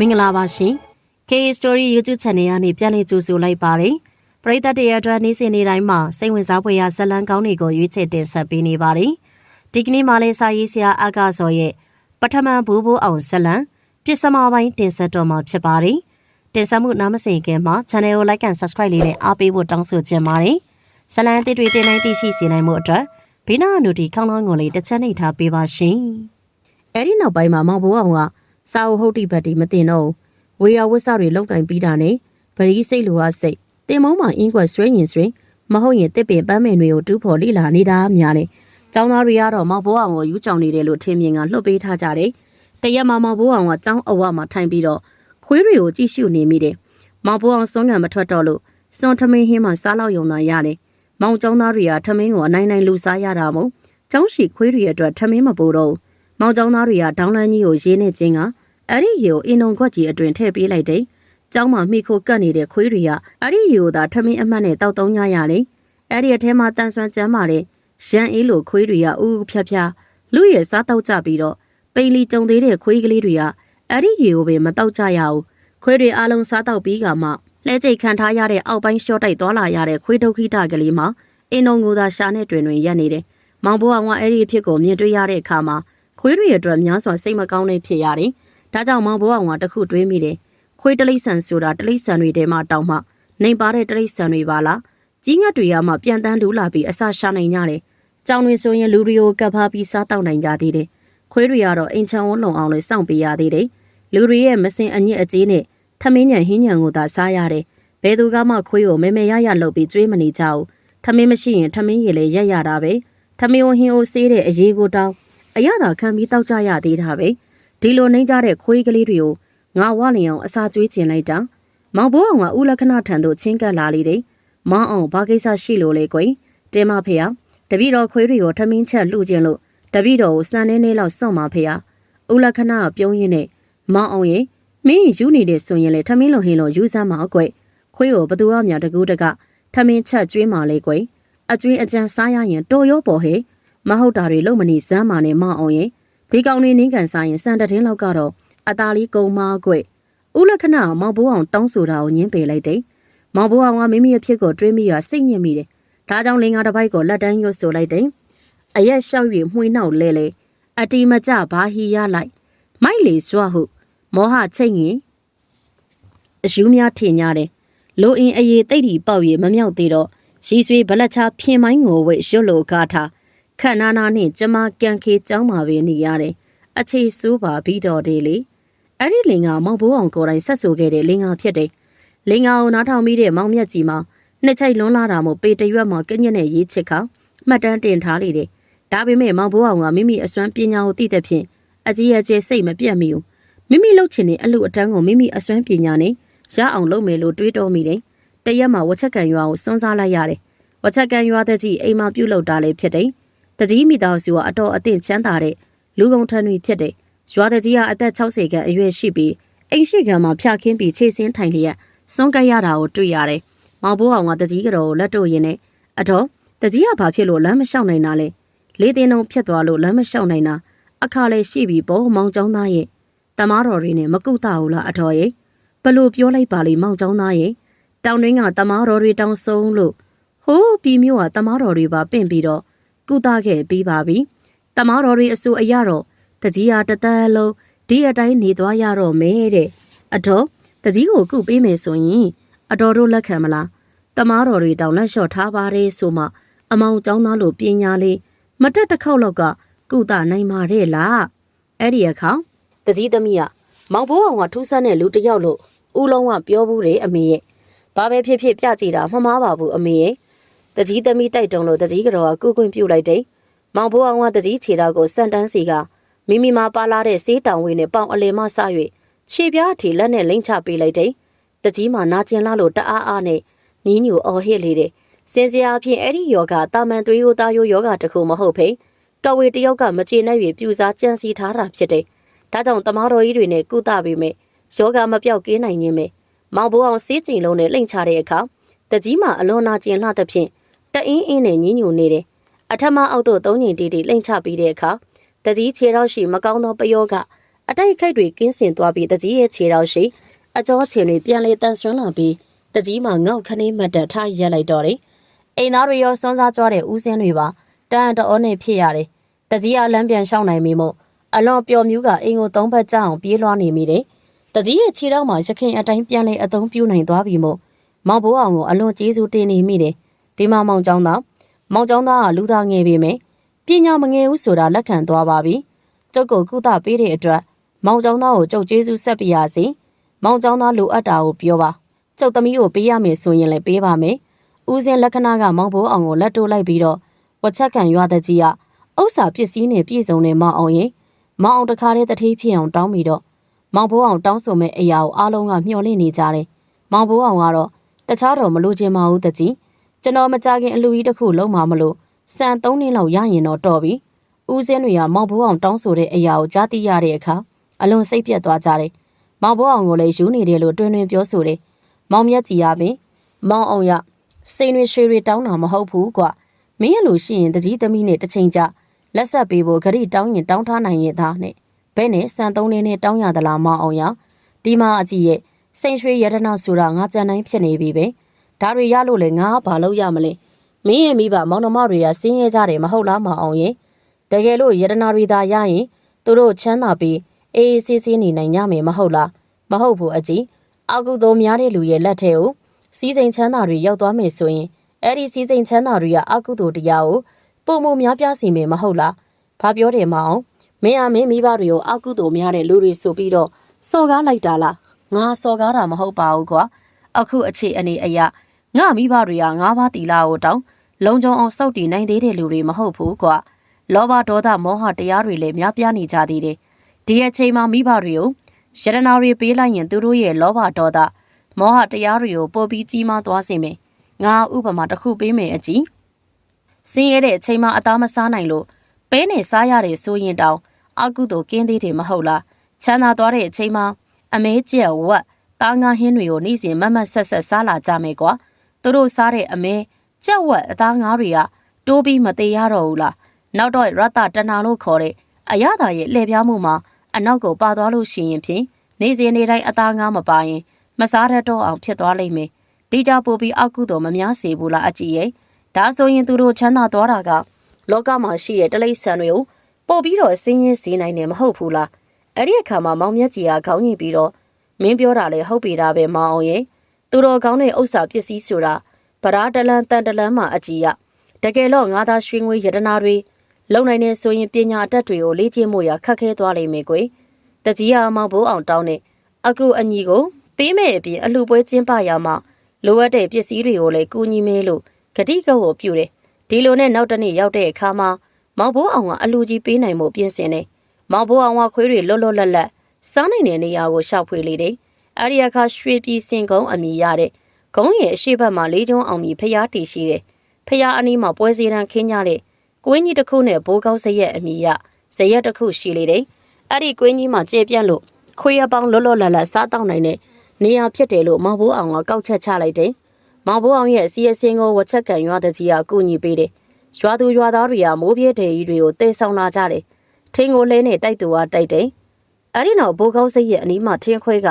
မင်္ဂလာပါရှင် K Story YouTube Channel ကနေပြန်လည်ကြိုဆိုလိုက်ပါတယ်ပရိသတ်တွေအတွက်နေ့စဉ်နေ့တိုင်းမှာစိတ်ဝင်စားဖွယ်ရာဇာတ်လမ်းကောင်းတွေကိုရွေးချယ်တင်ဆက်ပေးနေပါတယ်ဒီကနေ့မှလည်းစာရေးဆရာအကာစောရဲ့ပထမဘူဘူအောင်ဇာတ်လမ်းပြစ်စမပိုင်းတင်ဆက်တော့မှာဖြစ်ပါတယ်တင်ဆက်မှုနားမစင်ခင်မှာ Channel ကို Like and Subscribe လေးနဲ့အားပေးဖို့တောင်းဆိုချင်ပါတယ်ဇာတ်လမ်းအသစ်တွေတင်နိုင်သိရှိစေနိုင်မှုအတွက်ဘေးနားအနုတီခေါင်းလောင်းငုံလေးတစ်ချက်နှိပ်ထားပေးပါရှင်အဲ့ဒီနောက်ပိုင်းမှာမောင်ဘိုးအောင်က စာအုပ်ဟုတ်တိဘတ်တီမတင်တော့ဘူးဝေယဝတ်စတွေလောက်ကင်ပြီးတာနဲ့ဗရီစိတ်လိုဟာစိတ်တင်မုံမှာအင်းကွက်ဆွေးရင်ဆွေးမဟုတ်ရင်တစ်ပင်ပန်းမင်တွေကိုတူးဖော်လိလာနေတာများတယ်။ကျောင်းသားတွေကတော့မောင်ဘိုးအောင်ကိုယူကြောင်နေတယ်လို့ထင်မြင်ကလှုပ်ပေးထားကြတယ်။တရက်မှာမောင်ဘိုးအောင်ကကျောင်းအဝမှာထိုင်ပြီးတော့ခွေးတွေကိုကြည့်ရှုနေမိတယ်။မောင်ဘိုးအောင်စွန့်ကံမထွက်တော့လို့စွန်ထမင်းဟင်းမှစားလောက်ယုံသာရတယ်။မောင်ကျောင်းသားတွေကထမင်းကိုအနိုင်နိုင်လူစားရတာမို့ကျောင်းရှိခွေးတွေအတွက်ထမင်းမပိုးတော့ဘူး။ မောင်ကျောင်းသားတွေကဒေါင်းလန်းကြီးကိုရေးနေခြင်းကအဲ့ဒီရေကိုအင်းုံခွက်ကြီးအတွင်ထည့်ပေးလိုက်တယ်။ကျောင်းမှာမိခိုကတ်နေတဲ့ခွေးတွေကအဲ့ဒီရေကိုသာထမင်းအမှတ်နဲ့တောက်သုံးကြရတယ်။အဲ့ဒီအထဲမှာတန်ဆွမ်းကျမ်းမာတဲ့ရန်အေးလိုခွေးတွေကဥဥဖြားဖြားလူရဲ့စားတောက်ကြပြီးတော့ပိန်လီကြုံသေးတဲ့ခွေးကလေးတွေကအဲ့ဒီရေကိုပဲမတောက်ကြရဘူး။ခွေးတွေအလုံးစားတောက်ပြီးကမှလဲကျိတ်ခံထားရတဲ့အောက်ပိုင်းရှော့တိုက်သွားလာရတဲ့ခွေးဒုက္ခိတကလေးမှာအင်းုံကိုသာရှာနဲ့တွင်တွင်ရက်နေတယ်။မောင်ဘိုးအောင်ကအဲ့ဒီအဖြစ်ကိုမြင်တွေ့ရတဲ့အခါမှာ ခွေးတွေအတွက်များစွာစိတ်မကောင်းတဲ့ဖြစ်ရတယ်။ဒါကြောင့်မောင်ဘိုးအောင်ကတခုတွေးမိတယ်။ခွေးတလိษံဆိုတာတလိษံတွေထဲမှာတောင်းမှနိုင်ပါတဲ့တလိษံတွေပါလား။ကြီးငတ်တွေကမှပြန်တန်းလူလာပြီးအစရှာနိုင်ကြတယ်။ကြောင်တွေဆိုရင်လူတွေကိုကပ်ဖားပြီးစားတောက်နိုင်ကြသေးတယ်။ခွေးတွေကတော့အိမ်ချမ်းဝန်းလုံအောင်လို့စောင့်ပေးရသေးတယ်။လူတွေရဲ့မစင်အညစ်အကြေးနဲ့ထမင်းညံဟင်းညံကိုသာစားရတယ်။ဘယ်သူကမှခွေးကိုမဲမဲရရလုပ်ပြီးကျွေးမနေကြဘူး။ထမင်းမရှိရင်ထမင်းရည်လည်းရက်ရတာပဲ။ထမင်းဟင်းကိုစေးတဲ့အရေးကိုတောင်း အရသာခံပြီးတောက်ကြရသေးတာပဲဒီလိုနှိမ့်ကြတဲ့ခွေးကလေးတွေကိုငါဝလျင်အောင်အစာကျွေးကျင်လိုက်တာမောင်ဘိုးအောင်ကဦးလက္ခဏာထံသို့ချင်းကပ်လာလေတယ်မောင်အောင်ဘာကိစ္စရှိလို့လဲကွယ်တင်းမဖေဟာတပည့်တော်ခွေးတွေကိုထမင်းချက်လှူခြင်းလို့တပည့်တော်ကိုစံနေနေလောက်စောင့်ပါဖေဟာဦးလက္ခဏာကပြုံးရင်းနဲ့မောင်အောင်ရေမင်းယူနေတဲ့ဆိုရင်လေထမင်းလုံဟင်းလို့ယူစမ်းပါကွယ်ခွေးကိုဘသူအမြတကူတကထမင်းချက်ကျွေးမှလေကွယ်အကျွေးအကြံစားရရင်တော်ရောပေါ်ဟဲ့ မဟုတ်တာတွေလုံမနေစမ်းပါနဲ့မောင်အောင်ရေဒီကောင်နေနင်းကန်စားရင်စံတထင်းလောက်ကတော့အသားလေးကုံမာကွယ်ဦးလက္ခဏာမောင်ဘိုးအောင်တောင်းဆိုတာကိုညင်းပယ်လိုက်တယ်မောင်ဘိုးအောင်ကမိမိအဖြစ်ကိုတွေးမိရစိတ်ညစ်မိတယ်ဒါကြောင့်လင်္ကာတစ်ပိုက်ကိုလက်တန်းရွတ်ဆိုလိုက်တယ်အရက်လျှောက်၍မှွေနောက်လဲလဲအတီမကြဘာဟီရလိုက်မိုက်လေစွာဟုမောဟချိတ်ရင်အယူများထင်ကြတယ်လိုအင်အေးတိတ်တီပေါက်ရမမြောက်သေးတော့ရီဆွေဗလက်ချာဖျင်မိုင်းငိုဝဲရွတ်လိုကားထား ခန့်နာနာနဲ့ကျမကန်ခေကျောင်းမှာပဲနေရတယ်။အခြေဆိုးပါပြီးတော့တယ်လေ။အဲ့ဒီလင်ကမောင်ဘိုးအောင်ကိုယ်တိုင်ဆက်ဆိုခဲ့တဲ့လင်ကဖြစ်တယ်။လင်ကကိုနားထောင်ပြီးတဲ့မောင်မြတ်ကြီးမှာနှစ်ချိုက်လွန်းလာတာမို့ပေတရွက်မှာကညက်နဲ့ရေးချစ်ခါမှတ်တမ်းတင်ထားလေတယ်။ဒါပေမဲ့မောင်ဘိုးအောင်ကမိမိအစွမ်းပညာကိုသိတဲ့ဖြင့်အကြီးအကျယ်စိတ်မပြတ်မိဘူး။မိမိလှုပ်ချင်တဲ့အလူအတန်းကိုမိမိအစွမ်းပညာနဲ့ရအောင်လုပ်မယ်လို့တွေးတောမိတယ်။တရက်မှာဝချက်ကန်ရွာကိုစွန်းစားလိုက်ရတယ်။ဝချက်ကန်ရွာတဲ့ကြီးအိမ်မှာပြုတ်လောက်တာလည်းဖြစ်တယ်။ တကြီးမိသားစုကအတော်အသင့်ချမ်းသာတဲ့လူကုန်ထမ်းတွေဖြစ်တဲ့ရွာတကြီးကအသက်60ခန့်အရွယ်ရှိပြီးအိမ်ရှိကံမှာဖျာခင်းပြီးခြေစင်းထိုင်လျက်စွန့်ကပ်ရတာကိုတွေ့ရတယ်။မောင်ဘိုးအောင်ကတကြီးကတော့လက်တို့ရင်နဲ့အတော်တကြီးကဘာဖြစ်လို့လမ်းမလျှောက်နိုင်တာလဲ။လေးတင်းလုံးဖြတ်သွားလို့လမ်းမလျှောက်နိုင်တာအခါလဲရှိပြီးပေါ့မောင်ကျောင်းသားရဲ့တမားတော်တွေနဲ့မကုသဘူးလားအတော်ရဲ့ဘလို့ပြောလိုက်ပါလိမောင်ကျောင်းသားရဲ့တောင်တွင်းကတမားတော်တွေတောင်ဆုံးလို့ဟိုးပြီးမျိုးကတမားတော်တွေပါပင့်ပြီးတော့ ကုသခဲ့ပြီးပါပြီ။တမားတော်တွေအဆူအရတော့တကြီးဟာတသက်လုံးဒီအတိုင်းနေသွားရတော့မယ်တဲ့အတော်တကြီးကိုကုပေးမယ်ဆိုရင်အတော်တို့လက်ခံမလား။တမားတော်တွေတောင်လက်လျှော့ထားပါတယ်ဆိုမှအမောင်ကျောင်းသားလို့ပညာလေးမတက်တစ်ခေါက်လောက်ကကုသနိုင်ပါတဲ့လား။အဲ့ဒီအခါတကြီးသမီးကမောင်ဘိုးအောင်ကထူးဆန်းတဲ့လူတစ်ယောက်လို့ဦးလုံးကပြောဘူးတယ်အမေရဲ့။ဘာပဲဖြစ်ဖြစ်ပြကြည့်တာမမှားပါဘူးအမေရဲ့။ တကြီးသမီးတိုက်တုံလို့တကြီးကတော့ကုကွင်းပြုတ်လိုက်တယ်။မောင်ဘိုးအောင်ကတကြီးခြေတော်ကိုစန်တန်းစီကမိမိမှာပါလာတဲ့စေးတောင်ဝင်းနဲ့ပေါင်အလယ်မှဆ၍ခြေပြားထီလက်နဲ့လိမ့်ချပေးလိုက်တယ်။တကြီးမှနာကျင်လာလို့တအားအားနဲ့နီးညူအော်ဟစ်လေတယ်။စင်စရာအဖြစ်အဲ့ဒီယောဂတာမန်သွေးရိုးသားရိုးယောဂတခုမဟုတ်ဖိ။ကဝေတယောက်ကမကျေနပ်၍ပြူစားကြံစီထားတာဖြစ်တယ်။ဒါကြောင့်တမားတော်ကြီးတွေနဲ့ကုသပေးမယ်။ယောဂမပြောက်ကင်းနိုင်ခြင်းပဲ။မောင်ဘိုးအောင်စေးကျင်လုံးနဲ့လိမ့်ချတဲ့အခါတကြီးမှအလွန်နာကျင်လှသဖြင့် တအင်းအင်းနဲ့ညင်းညူနေတယ်အထမအောက်သို့သုံးညင်တီတီလိမ့်ချပြီးတဲ့အခါတကြီးခြေတော့ရှိမကောင်းသောပယောကအအတိုက်ခိုက်တွေကင်းစင်သွားပြီးတကြီးရဲ့ခြေတော်ရှိအကျော်ချင်တွေပြန်လေတန်ဆွမ်းလာပြီးတကြီးမှငေါက်ခနေမှတ်တက်ထားရက်လိုက်တော့တယ်အိမ်သားတွေရောစွန်းစားကြွားတဲ့ဦးစင်းတွေပါတန်တော်နဲ့ဖြစ်ရတယ်တကြီးကလမ်းပြန်ရှောင်းနိုင်ပြီမို့အလွန်ပျော်မြူးကအိမ်ကိုသုံးဘက်ကြအောင်ပြေးလွှားနေမိတယ်တကြီးရဲ့ခြေတော်မှာရခင်အတိုင်းပြန်လေအသုံးပြုနိုင်သွားပြီမို့မောင်ဘိုးအောင်ကိုအလွန်ကျေးဇူးတင်နေမိတယ် ဒီမှာမောင်ကျောင်းသားမောင်ကျောင်းသားကလူသားငယ်ပြီမယ်ပညာမငယ်ဘူးဆိုတာလက်ခံသွားပါပြီကျုပ်ကိုကုသပေးတဲ့အတွက်မောင်ကျောင်းသားကိုကျုပ်ကျေးဇူးဆက်ပြရစီမောင်ကျောင်းသားလိုအပ်တာကိုပြောပါကျုပ်သမီးကိုပေးရမယ်ဆိုရင်လည်းပေးပါမယ်ဦးစင်လက္ခဏာကမောင်ဘိုးအောင်ကိုလက်တိုးလိုက်ပြီးတော့ဝက်ချက်ကန်ရွာတဲ့ကြီးကဥစ္စာပစ္စည်းနဲ့ပြည့်စုံတဲ့မောင်အောင်ရင်မောင်အောင်တခါတည်းတတိဖြစ်အောင်တောင်းပြီးတော့မောင်ဘိုးအောင်တောင်းဆိုမဲ့အရာကိုအားလုံးကမျှော်လင့်နေကြတယ်မောင်ဘိုးအောင်ကတော့တခြားတော့မလို့ခြင်းမဟုတ်တကြီး ကျွန်တော်မကြခင်အလူကြီးတစ်ခုလုံးမှာမလို့စံ၃နှစ်လောက်ရရင်တော့တော်ပြီဦးစင်းတွေကမောင်ဘိုးအောင်တောင်းဆိုတဲ့အရာကိုကြားသိရတဲ့အခါအလွန်စိတ်ပြတ်သွားကြတယ်မောင်ဘိုးအောင်ကိုလည်းယူနေတယ်လို့တွင်တွင်ပြောဆိုတယ်မောင်မြတ်ကြီးရပင်မောင်အောင်ရစိန်တွေရွှေတွေတောင်းတာမဟုတ်ဘူးကွာမင်းရလို့ရှိရင်တကြီးသမီးနဲ့တစ်ချိန်ကြလက်ဆက်ပေးဖို့ဂရိတောင်းရင်တောင်းထားနိုင်ရဲ့သားနဲ့ဘဲနဲ့စံသုံးလေးနဲ့တောင်းရသလားမောင်အောင်ရဒီမှာအကြည့်ရဲ့စိန်ရွှေရတနာဆိုတာငါကြံတိုင်းဖြစ်နေပြီပဲ ဒါတွေရလို့လေငါဘာလို့ရမလဲမင်းရဲ့မိဘမောင်နှမတွေကစင်းရဲကြတယ်မဟုတ်လားမောင်အောင်ရင်တကယ်လို့ရတနာတွေသာရရင်သူတို့ချမ်းသာပြီးအေးအေးဆေးဆေးနေနိုင်ကြမယ်မဟုတ်လားမဟုတ်ဘူးအကြည့်အကုသိုလ်များတဲ့လူရဲ့လက်ထဲကိုစီးစိမ်ချမ်းသာတွေရောက်သွားမယ်ဆိုရင်အဲ့ဒီစီးစိမ်ချမ်းသာတွေကအကုသိုလ်တရားကိုပုံမများပြားစီမယ်မဟုတ်လားဘာပြောတယ်မအောင်မင်းအမင်းမိဘတွေကိုအကုသိုလ်များတဲ့လူတွေဆိုပြီးတော့စော်ကားလိုက်တာလားငါစော်ကားတာမဟုတ်ပါဘူးကွာအခုအခြေအနေအရာ ငါမိဘတွေကငါးပါးတီလာကိုတောင်းလုံခြုံအောင်စောက်တည်နိုင်သေးတဲ့လူတွေမဟုတ်ဘူးကွာလောဘဒေါသမောဟတရားတွေလည်းများပြားနေကြသေးတယ်ဒီအချိန်မှာမိဘတွေကိုယရနာတွေပေးလိုက်ရင်သူတို့ရဲ့လောဘဒေါသမောဟတရားတွေကိုပို့ပြီးကြီးမားသွားစေမယ်ငါဥပမာတစ်ခုပေးမယ်အကြည့်စင်းရဲတဲ့အချိန်မှာအသားမစားနိုင်လို့ပဲနဲ့စားရတယ်ဆိုရင်တောင်အကုသို့ကင်းသေးတယ်မဟုတ်လားချမ်းသာသွားတဲ့အချိန်မှာအမဲကျက်ဝက်တာငါဟင်းတွေကိုနေ့စဉ်မတ်မတ်ဆက်ဆက်စားလာကြမယ်ကွာ သူတို့စားတဲ့အမဲကြက်ဝက်အသားငါးတွေကတိုးပြီးမသေးရတော့ဘူးလားနောက်တော့ရတတနာလို့ခေါ်တဲ့အရသာရဲ့လှည့်ပြားမှုမှာအနောက်ကိုပါသွားလို့ရှိရင်ဖြင့်နေစဉ်နေတိုင်းအသားငါးမပါရင်မစားတတ်တော့အောင်ဖြစ်သွားလိမ့်မယ်ဒီကြပို့ပြီးအောက်ကုတော့မများစေဘူးလားအကြည့်ရဲ့ဒါဆိုရင်သူတို့ချမ်းသာသွားတာကလောကမှာရှိတဲ့တလိษံတွေကိုပို့ပြီးတော့စင်းရင်းစီးနိုင်တယ်မဟုတ်ဘူးလားအဲ့ဒီအခါမှာမောင်မြတ်ကြီးကခေါင်းညိပြီးတော့မင်းပြောတာလေဟုတ်ပြီဒါပဲမောင်အောင်ရဲ့ သူတော်ကောင်းတဲ့ဥစ္စာပစ္စည်းဆိုတာဗရာတလန်တန်တလန်မှာအကြည့်ရတကယ်တော့ငါသားရွှေငွေယတနာတွေလုံနိုင်နေဆိုရင်ပညာအတတ်တွေကိုလေ့ကျင့်မှုရခက်ခဲသွားလိမ့်မယ်ကွယ်တကြီးဟာမောင်ဘိုးအောင်တောင်းတဲ့အခုအညီကိုပေးမယ်အပြင်အလှပွဲကျင်းပရမှာလိုအပ်တဲ့ပစ္စည်းတွေကိုလည်းကူညီမဲလို့ဂတိကဝတ်ပြုတယ်ဒီလိုနဲ့နောက်တစ်နေ့ရောက်တဲ့အခါမှာမောင်ဘိုးအောင်ကအလူကြီးပေးနိုင်မှုပြင်ဆင်တယ်မောင်ဘိုးအောင်ကခွေးတွေလွတ်လွတ်လပ်လပ်စားနိုင်တဲ့နေရာကိုရှောက်ဖွေလေတယ် အဲ့ဒီအခါရွှေပြည်စင်ကုန်းအမိရတဲ့ဂုံးရဲ့အရှိဘက်မှာလေးကျုံအောင်မြည်ဖျားတီရှိတယ်ဖျားအနီးမှာပွဲစီတန်းခင်းကြတဲ့ကွင်းကြီးတစ်ခုနဲ့ဘိုးကောင်းစရက်အမိရဇရက်တစ်ခုရှိလေတယ်အဲ့ဒီကွင်းကြီးမှာကျေပြန့်လို့ခွေးအပေါင်းလွတ်လွတ်လပ်လပ်စားတောက်နိုင်တဲ့နေရာဖြစ်တယ်လို့မောင်ဘိုးအောင်ကကောက်ချက်ချလိုက်တယ်မောင်ဘိုးအောင်ရဲ့စီရစင်းကိုဝချက်ကန်ရွာတကြီးကအကူအညီပေးတယ်ရွာသူရွာသားတွေကမိုးပြေးတဲ့ကြီးတွေကိုတဲဆောင်လာကြတယ်ထင်းကိုလဲနဲ့တိုက်သူကတိုက်တယ်အဲ့ဒီနောက်ဘိုးကောင်းစိတ်ရဲ့အနီးမှာထင်းခွဲက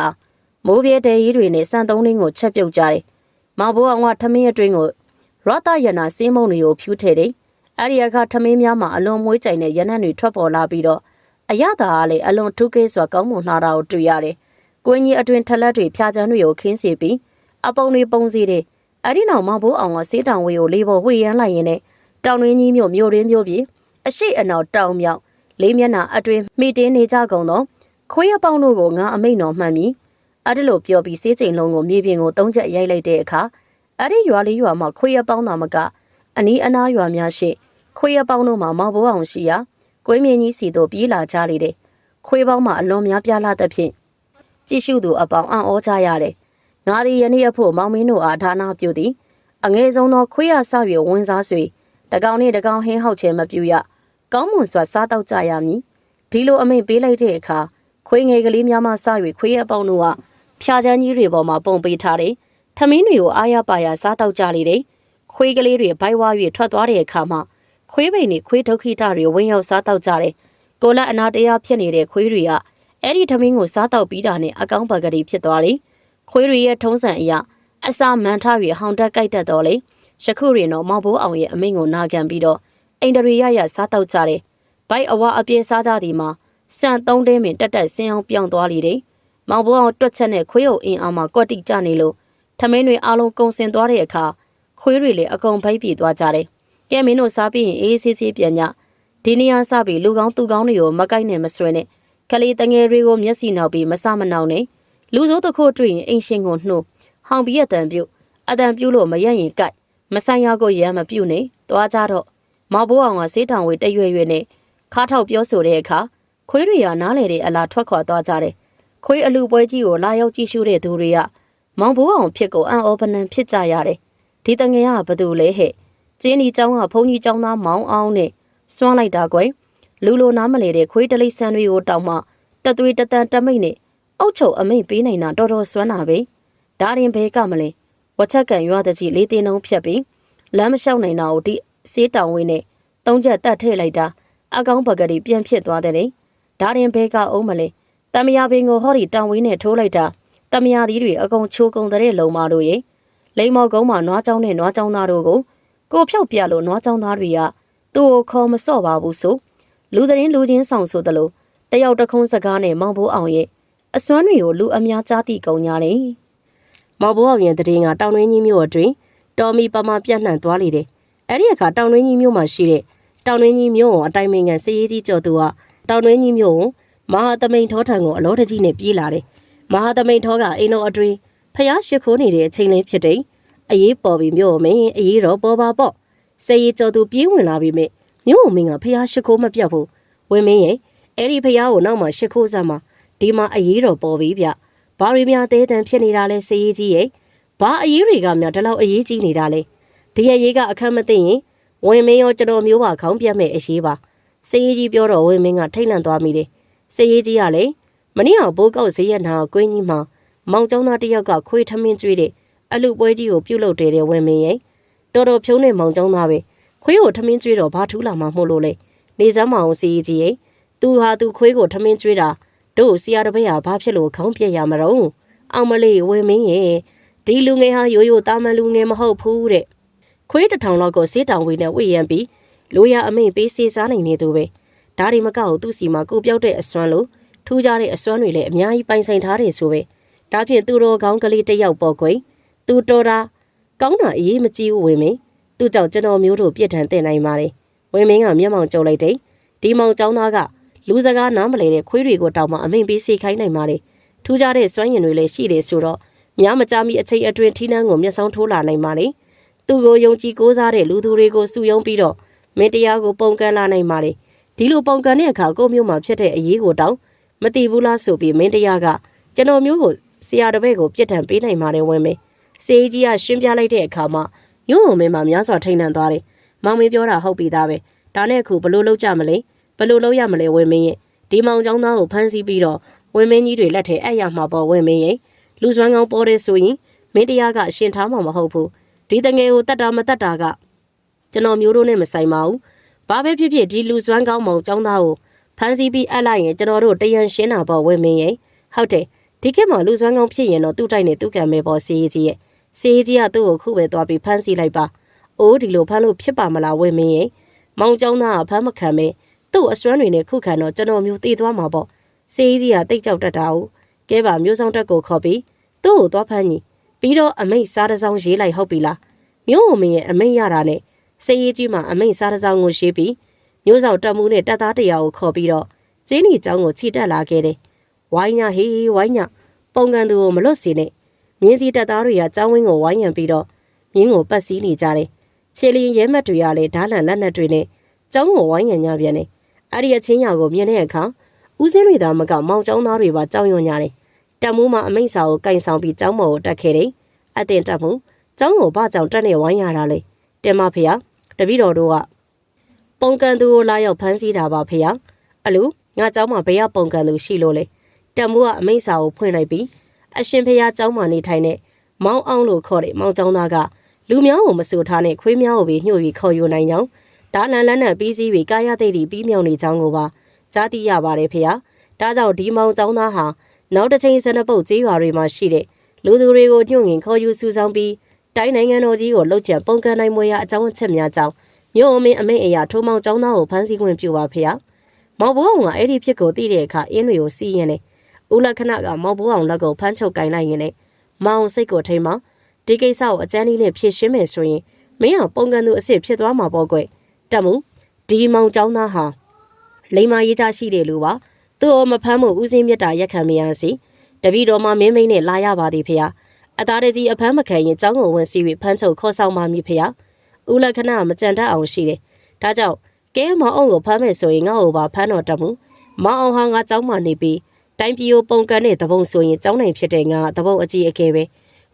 မိုးပြေးတဲ့ကြီးတွေနဲ့စံသုံးလင်းကိုချက်ပြုတ်ကြတယ်မောင်ဘိုးအောင်ကထမင်းအတွင်းကိုရတရနာစင်းမုံတွေကိုဖြူးထည့်တယ်အဲ့ဒီအခါထမင်းများမှာအလွန်မွေးကြိုင်တဲ့ရနံ့တွေထွက်ပေါ်လာပြီးတော့အရသာကလည်းအလွန်ထုကေးစွာကောင်းမွန်လာတာကိုတွေ့ရတယ်။ကိုင်းကြီးအတွင်ထလက်တွေဖြာချမ်းတွေကိုခင်းစီပြီးအပုံတွေပုံစီတဲ့အဲ့ဒီနောက်မောင်ဘိုးအောင်ကစေးတောင်ဝေကိုလေးပေါ်ဝှေ့ရမ်းလိုက်ရင်လည်းတောင်ရင်းကြီးမြို့မြို့ရင်းမြို့ပြည်အရှိအနောက်တောင်မြောက်လေးမျက်နှာအတွင်မိတင်းနေကြကုန်တော့ခွေးအပေါင်းတို့ကိုငါအမိန်တော်မှန်ပြီး အဲ့ဒီလိုပြောပြီးစေးချိန်လုံးကိုမြေပြင်ကိုသုံးချက်ရိုက်လိုက်တဲ့အခါအဲ့ဒီရွာလေးရွာမှာခွေးအပေါင်းသာမကအနီးအနားရွာများရှိခွေးအပေါင်းတို့မှာမောင်ဘိုးအောင်ရှိရာကွေးမြင်းကြီးစီတို့ပြေးလာကြလေတယ်ခွေးပေါင်းမှာအလွန်များပြားလာသဖြင့်ကြည့်ရှုသူအပေါင်းအံ့ဩကြရတယ်ငါသည်ယနေ့အဖို့မောင်မင်းတို့အားဒါနာပြုသည်အငယ်ဆုံးသောခွေးရဆောက်ရဝင်စားဆွေတကောင်နှင့်တကောင်ဟင်းဟောက်ချဲမပြူရကောင်းမွန်စွာစားတော့ကြရမည်ဒီလိုအမိန်ပေးလိုက်တဲ့အခါခွေးငယ်ကလေးများမှစ၍ခွေးအပေါင်းတို့က ဖြာချမ်းကြီးတွေပေါ်မှာပုံပေးထားတယ်ထမင်းတွေကိုအားရပါရစားတော့ကြလေတယ်ခွေးကလေးတွေဘိုက်ဝါ၍ထွက်သွားတဲ့အခါမှာခွေးပိန်နဲ့ခွေးဒုက္ခိတတွေဝင်ရောက်စားတော့ကြတယ်ကိုလက်အနာတရားဖြစ်နေတဲ့ခွေးတွေကအဲ့ဒီထမင်းကိုစားတော့ပြီးတာနဲ့အကောင်းဘဂရီဖြစ်သွားလေခွေးတွေရဲ့ထုံးစံအရာအစာမန်ထတွေဟောင်တက်ကြိုက်တတ်တော့လေယခုရင်တော့မောင်ဘိုးအောင်ရဲ့အမိန့်ကိုနာခံပြီးတော့အိန္ဒြေရရစားတော့ကြတယ်ဘိုက်အဝအပြေစားကြသည်မှာစံသုံးတင်းပင်တက်တက်ဆင်းအောင်ပြောင်းသွားလေတယ် မောင်ဘိုးအောင်တွက်ချက်နဲ့ခွေးအုပ်အင်းအောင်မှာကွက်တိကြနေလို့ထမင်းတွေအားလုံးကုံစင်သွားတဲ့အခါခွေးတွေလည်းအကုန်ဖိတ်ပြေသွားကြတယ်ကဲမင်းတို့စားပြီးရင်အေးအေးဆေးဆေးပြန်ကြဒီနေရာစပြီးလူကောင်းသူကောင်းတွေကိုမကိုက်နဲ့မဆွဲနဲ့ကလေးတငယ်တွေကိုမျက်စိနောက်ပြီးမစမနှောင်းနဲ့လူစိုးတစ်ခုတွေ့ရင်အိမ်ရှင်ကိုနှိုးဟောင်ပြီးအတန်ပြုတ်အတန်ပြုတ်လို့မရက်ရင်ကြိုက်မဆိုင်ရကိုရမ်းမပြုတ်နဲ့သွားကြတော့မောင်ဘိုးအောင်ကစေးတောင်ဝေးတရွရွနဲ့ခါထောက်ပြောဆိုတဲ့အခါခွေးတွေကနားလေတဲ့အလားထွက်ခွာသွားကြတယ် ခွေးအလူပွဲကြီးကိုလာရောက်ကြည့်ရှုတဲ့သူတွေကမောင်ဘိုးအောင်ဖြစ်ကိုအံ့ဩပနံဖြစ်ကြရတယ်ဒီတငယ်ကဘသူလဲဟဲ့ကျင်းဒီเจ้าကဘုန်းကြီးเจ้าသားမောင်းအောင်နဲ့စွန့်လိုက်တာကွယ်လူလိုနားမလဲတဲ့ခွေးတလိဆန်းတွေကိုတောက်မှတသွေးတတန်တမိတ်နဲ့အုတ်ချုပ်အမိတ်ပေးနိုင်တာတော်တော်စွမ်းတာပဲဒါရင်ဘဲကမလဲဝချက်ကန်ရွာတကြီးလေးတင်းလုံးဖြတ်ပြီးလမ်းမလျှောက်နိုင်တာကိုဒီစေးတောင်ဝင်းနဲ့သုံးချက်တတ်ထည့်လိုက်တာအကောင်းဘဂရီပြန်ဖြစ်သွားတယ်လေဒါရင်ဘဲကအုံးမလဲ တမယာပင်ကိုဟောဒီတောင်ဝင်းနဲ့ထိုးလိုက်တာတမယာသီးတွေအကုန်ချိုးကုန်တဲ့လုံမာတို့ရဲ့လိမ္မော်ကုန်းမှာနွားချောင်းနဲ့နွားချောင်းသားတို့ကိုကိုဖြောက်ပြလို့နွားချောင်းသားတွေကသူ့ကိုခေါ်မစော့ပါဘူးဆိုလူသတင်းလူချင်းဆောင်ဆိုသလိုတယောက်တခုံးစကားနဲ့မောင်ဘိုးအောင်ရဲ့အစွမ်းတွေကိုလူအများကြားသိကုန်ကြတယ်။မောင်ဘိုးအောင်ရဲ့တည်ငါတောင်တွင်းကြီးမြို့အတွင်းတော်မီပမာပြန့်နှံ့သွားလေတယ်။အဲ့ဒီအခါတောင်တွင်းကြီးမြို့မှာရှိတဲ့တောင်တွင်းကြီးမြို့ကိုအတိုင်းမင်ငံစည်ရေးကြီးကျော်သူကတောင်တွင်းကြီးမြို့ကို မဟာသမိန်ထောထံကိုအလောတကြီးနဲ့ပြေးလာတယ်။မဟာသမိန်ထောကအိမ်တော်အတွင်းဖျားရှိခိုးနေတဲ့အချိန်လေးဖြစ်တယ်။အေးပေါ်ပြီးမြို့မင်းအေးတော့ပေါ်ပါပေါ့။စည်ရေးကျော်သူပြေးဝင်လာပြီမဲ့မြို့မင်းကဖျားရှိခိုးမပြတ်ဘူး။ဝင်းမင်းရဲ့အဲ့ဒီဖျားကိုနောက်မှရှိခိုးစမ်းမှာဒီမှာအေးတော့ပေါ်ပြီဗျ။ဘာရီများတဲတန်ဖြစ်နေတာလဲစည်ရေးကြီးရဲ့ဘာအေးတွေကများဒီလောက်အေးကြီးနေတာလဲ။ဒီရရေးကအခက်မသိရင်ဝင်မင်းရောကျွန်တော်မျိုးပါခေါင်းပြတ်မဲ့အရေးပါစည်ရေးကြီးပြောတော့ဝင်မင်းကထိတ်လန့်သွားမိတယ် စည်ရေးကြီးကလည်းမနေ့ကဘိုးကောက်ဈေးရနာကွင်းကြီးမှာမောင်ကျောင်းသားတစ်ယောက်ကခွေးထမင်းကျွေးတဲ့အလူပွဲကြီးကိုပြုတ်လုတယ်တဲ့ဝင်မင်းရဲ့တော်တော်ဖြုံးနေမောင်ကျောင်းသားပဲခွေးကိုထမင်းကျွေးတော့ဘာထူးလာမှမို့လို့လဲနေစမ်းမအောင်စည်ရေးကြီးရဲ့သူဟာသူခွေးကိုထမင်းကျွေးတာတို့ဆရာတပည့်ဟာဘာဖြစ်လို့ခေါင်းပြက်ရမတော့အောင်မလေးဝင်မင်းရဲ့ဒီလူငယ်ဟာရိုးရိုးတာမန်လူငယ်မဟုတ်ဘူးတဲ့ခွေးတစ်ထောင်လောက်ကိုစေးတောင်ဝေးနဲ့ဝေ့ရန်ပြီးလိုရအမိန်ပေးစေးစားနိုင်နေသူပဲ ဒါတွေမကောက်သူ့စီမှာကိုပြောက်တဲ့အစွမ်းလို့ထူးခြားတဲ့အစွမ်းတွေလည်းအများကြီးပိုင်ဆိုင်ထားတယ်ဆိုပဲဒါဖြင့်သူတော်ကောင်းကလေးတစ်ယောက်ပေါ်ခွေသူတော်တာကောင်းတာအေးမကြည့်ဘူးဝင်မင်းသူ့ကြောင့်ကျွန်တော်မျိုးတို့ပြစ်ဒဏ်တင်နိုင်ပါတယ်ဝင်မင်းကမျက်မှောင်ကြုံလိုက်တယ်ဒီမောင်ကျောင်းသားကလူစကားနားမလဲတဲ့ခွေးတွေကိုတောက်မှအမိန်ပေးစေခိုင်းနိုင်ပါတယ်ထူးခြားတဲ့စွမ်းရည်တွေလည်းရှိတယ်ဆိုတော့များမကြမီအချိန်အတွင်းထီးနှန်းကိုမျက်စောင်းထိုးလာနိုင်ပါလေသူ့ကိုယုံကြည်ကိုးစားတဲ့လူသူတွေကိုစုယုံပြီးတော့မင်းတရားကိုပုံကန်လာနိုင်ပါလေ ဒီလိုပုံကန်တဲ့အခါကိုယ့်မျိုးမှာဖြစ်တဲ့အရေးကိုတောင်းမတိဘူးလားဆိုပြီးမင်းတရားကကျွန်တော်မျိုးကိုဆရာတပည့်ကိုပြစ်ဒဏ်ပေးနိုင်ပါတယ်ဝင်မင်းစေးကြီးကရှင်းပြလိုက်တဲ့အခါမှာညုံုံမင်းမှာများစွာထိန်လန့်သွားတယ်မောင်မင်းပြောတာဟုတ်ပြီသားပဲဒါနဲ့အခုဘလို့လောက်ကြမလဲဘလို့လောက်ရမလဲဝင်မင်းရဲ့ဒီမောင်ကျောင်းသားကိုဖမ်းဆီးပြီးတော့ဝင်မင်းကြီးတွေလက်ထဲအဲ့ရမှာပေါ့ဝင်မင်းရဲ့လူစွမ်းကောင်းပေါ်တဲ့ဆိုရင်မင်းတရားကအရှင်ထားမှာမဟုတ်ဘူးဒီတငယ်ကိုတတ်တာမတတ်တာကကျွန်တော်မျိုးတို့နဲ့မဆိုင်ပါဘူး။ ဘာပဲဖြစ်ဖြစ်ဒီလူစွမ်းကောင်းမောင်ចောင်းသားကိုဖမ်းဆီးပြီးအပ်လိုက်ရင်ကျွန်တော်တို့တရန်ရှင်းတာပေါ့ဝင်းမင်းရဲ့ဟုတ်တယ်ဒီခေတ်မှာလူစွမ်းကောင်းဖြစ်ရင်တော့သူ့တိုက်နဲ့သူ့ကံပဲပေါ့စီးကြီးရဲ့စီးကြီးကသူ့ကိုခုပဲသွားပြီးဖမ်းဆီးလိုက်ပါ။အိုးဒီလိုဖမ်းလို့ဖြစ်ပါမလားဝင်းမင်းရဲ့မောင်ចောင်းသားကဖမ်းမခံမဲသူ့အစွမ်းတွေနဲ့ခုခံတော့ကျွန်တော်မျိုးတည်သွားမှာပေါ့စီးကြီးကတိတ်ကြောက်တတ်တာ哦ကဲပါမျိုးဆောင်တက်ကိုခေါ်ပြီးသူ့ကိုသွားဖမ်းကြီးပြီးတော့အမိတ်စားတစ်စောင်းရေးလိုက်ဟုတ်ပြီလားမြို့ဝမင်းရဲ့အမိတ်ရတာနဲ့ စေရေးကြီးမှာအမိန့်စားတစ်စောင်ကိုရေးပြီးမျိုးဆောင်တပ်မှုနဲ့တပ်သားတရာကိုခေါ်ပြီးတော့ကျင်းဒီကျောင်းကိုခြိတက်လာခဲ့တယ်။ဝိုင်းညာဟေးဝိုင်းညာပုံကန်သူကိုမလွတ်စေနဲ့။မြင်းစီတပ်သားတွေကကျောင်းဝင်းကိုဝိုင်းရံပြီးတော့မြင်းကိုပတ်စည်းနေကြတယ်။ခြေလျင်ရဲမတ်တွေကလည်းဓာလန်လက်နက်တွေနဲ့ကျောင်းကိုဝိုင်းရံကြပြန်တယ်။အဲ့ဒီအချင်းရာကိုမြင်တဲ့အခါဦးစင်းတွေသာမကမောင်ကျောင်းသားတွေပါကြောက်ရွံ့ကြတယ်။တပ်မှုမှအမိန့်စာကိုကင်ဆောင်ပြီးကျောင်းမော်ကိုတက်ခဲ့တယ်။အတင်တပ်မှုကျောင်းကိုဘာကြောင့်တက်နေဝိုင်းရတာလဲ။ တင်မဖေရတပည့်တော်တို့ကပုံကန်သူကိုလာရောက်ဖမ်းဆီးတာပါဖေရ။အလူငါကျောင်းမှာဘယ်ရပုံကန်သူရှိလို့လဲ။တက်မှုကအမိတ်စာကိုဖွင့်လိုက်ပြီးအရှင်ဖေရကျောင်းမှာနေထိုင်တဲ့မောင်းအောင်လို့ခေါ်တဲ့မောင်ကျောင်းသားကလူများကိုမဆူထားနဲ့ခွေးများကိုပဲညှို့ပြီးခေါ်ယူနိုင်ကြောင်းဒါလန်လန်းနဲ့ပြီးစီးပြီးကာယသိတိပြီးမြောင်နေကြောင်းကိုပါကြားသိရပါတယ်ဖေရ။။ဒါကြောင့်ဒီမောင်ကျောင်းသားဟာနောက်တစ်ချိန်စနပုတ်ကျေးရွာတွေမှာရှိတဲ့လူသူတွေကိုညှို့ငင်ခေါ်ယူစုဆောင်ပြီး တိုင်းနိုင်ငံတော်ကြီးကိုလှုပ်ကြံပုံကန်နိုင်မွေရအကြောင်းအချက်များကြောင့်မြို့အမင်းအမိတ်အရာထိုးမောင်ကျောင်းသားကိုဖမ်းဆီးခွင့်ပြုပါဖေ။မောင်ဘိုးအောင်ကအဲ့ဒီဖြစ်ကိုသိတဲ့အခါအင်းတွေကိုစီးရင်နဲ့ဦးလက္ခဏကမောင်ဘိုးအောင်လက်ကိုဖမ်းချုပ်ကင်လိုက်ရင်နဲ့မောင်စိတ်ကိုထိမ်းမောင်ဒီကိစ္စကိုအကျန်းကြီးနဲ့ဖြေရှင်းမယ်ဆိုရင်မင်းအောင်ပုံကန်သူအစ်စ်ဖြစ်သွားမှာပေါ့ကွ။တက်မှုဒီမောင်ကျောင်းသားဟာလိမ္မာရေးချရှိတယ်လို့ပါသူ့အမဖမ်းမှုဦးစင်းမြတ်တာရက်ခံမရစီတပည့်တော်မှမင်းမိန်နဲ့လာရပါသည်ဖေ။ အသားတကြီးအဖမ်းမခံရင်ကျောင်းကိုဝင်စီပြီးဖမ်းချုပ်ခေါ်ဆောင်ပါမည်ဖေ။ဦးလက္ခဏမကြံတတ်အောင်ရှိတယ်။ဒါကြောင့်ကဲမောင်အောင်ကိုဖမ်းမယ်ဆိုရင်ငါ့ကိုပါဖမ်းတော်တတ်မှုမောင်အောင်ဟာငါကျောင်းမှာနေပြီးတိုင်းပြည်ကိုပုံကန်တဲ့သဘုံဆိုရင်ကျောင်းနိုင်ဖြစ်တဲ့ငါသဘုံအကြီးအကဲပဲ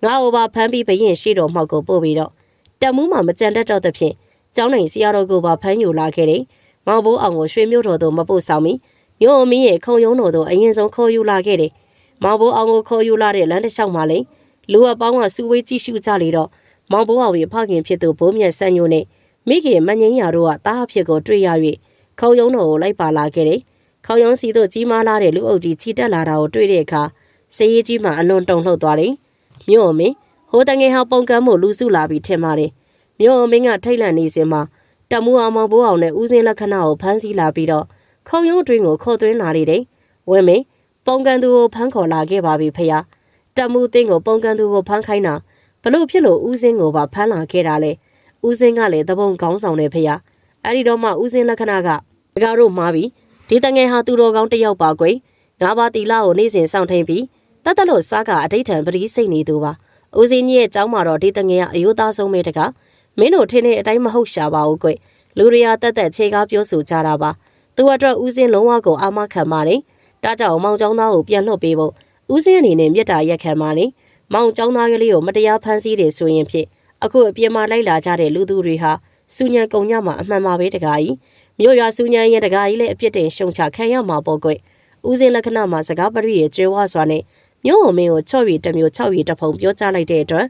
ငါ့ကိုပါဖမ်းပြီးဘရင်ရှိတော်မှောက်ကိုပို့ပြီးတော့တက်မှုမှမကြံတတ်တော့တဲ့ဖြင့်ကျောင်းနိုင်ဆရာတော်ကိုပါဖမ်းယူလာခဲ့တယ်။မောင်ဘိုးအောင်ကိုရွှေမြို့တော်သို့မပို့ဆောင်မီမြို့အမင်းရဲ့ခုံရုံးတော်သို့အရင်ဆုံးခေါ်ယူလာခဲ့တယ်။မောင်ဘိုးအောင်ကိုခေါ်ယူလာတဲ့လမ်းတစ်လျှောက်မှာလည်း လူအပေါင်းကစူဝေးကြည့်ရှုကြလေတော့မောင်ဘိုးအောင်ရဲ့ဖခင်ဖြစ်သူဘိုးမြတ်ဆန်းညိုနဲ့မိခင်မငင်းရတို့ကတားအဖြစ်ကိုတွေ့ရ၍ခုံရုံးတော်ကိုလိုက်ပါလာခဲ့တယ်။ခေါရုံးစီတို့ကြီးမားလာတဲ့လူအုပ်ကြီးချီတက်လာတာကိုတွေ့တဲ့အခါစေးရီကြီးမှအလွန်တုန်လှုပ်သွားတယ်။မြို့အမင်းဟိုတငယ်ဟောင်းပုံကမ်းမှုလူစုလာပြီးထင်ပါတယ်။မြို့အမင်းကထိတ်လန့်နေစဉ်မှာတမူအောင်မောင်ဘိုးအောင်နဲ့ဦးစင်းလက္ခဏာကိုဖမ်းဆီးလာပြီးတော့ခုံရုံးအတွင်းကိုခေါ်သွင်းလာတယ်။ဝင်းမင်းပုံကန်သူကိုဖမ်းခေါ်လာခဲ့ပါပြီဖေ။ တမူတင်းကိုပုံကန်သူကိုဖမ်းခိုင်းတာဘလို့ဖြစ်လို့ဦးစင်းကိုပါဖမ်းလာခဲ့တာလေ။ဦးစင်းကလည်းသဘုံကောင်းဆောင်နေဖေ။အဲ့ဒီတော့မှဦးစင်းလက္ခဏာကဒကာတို့မှားပြီးဒီတငယ်ဟာသူတော်ကောင်းတစ်ယောက်ပါကွယ်ငါးပါးတီလာကိုနေ့စဉ်စောင့်ထိန်ပြီးတတ်တလို့စားကအတိတ်ထံပရိစိတ်နေသူပါဦးစင်းကြီးရဲ့เจ้าမှာတော့ဒီတငယ်ကအယိုးသားဆုံးပဲတကားမင်းတို့ထင်းတဲ့အတိုင်းမဟုတ်ရှာပါဘူးကွယ်လူတွေဟာတက်တက်ခြေကားပြောဆိုကြတာပါသူအတွက်ဦးစင်းလုံးဝကိုအာမခံပါတယ်ဒါကြောင့်မောင်ကျောင်းသားကိုပြန်လွှတ်ပေးဖို့ ဦးစင်းအနေနဲ့မြတ်တာရက်ခံပါတယ်မောင်ကျောင်းသားကလေးကိုမတရားဖမ်းဆီးတယ်ဆိုရင်ဖြစ်အခုအပြင်မှာလိုက်လာကြတဲ့လူသူတွေဟာစူညံကုံညမှာအမှန်ပါပဲတကားကြီးမြို့ရွာစူညံရဲ့တကားကြီးလည်းအပြစ်တင်ရှုံချခံရမှာပေါ့ကွဦးစင်းလက္ခဏာမှာစကားပရိရဲ့ကျွေးဝါစွာနဲ့မြို့ဝမင်းကိုချော့ရီတစ်မျိုး6ရီတစ်ဖုံပြောကြားလိုက်တဲ့အတွက်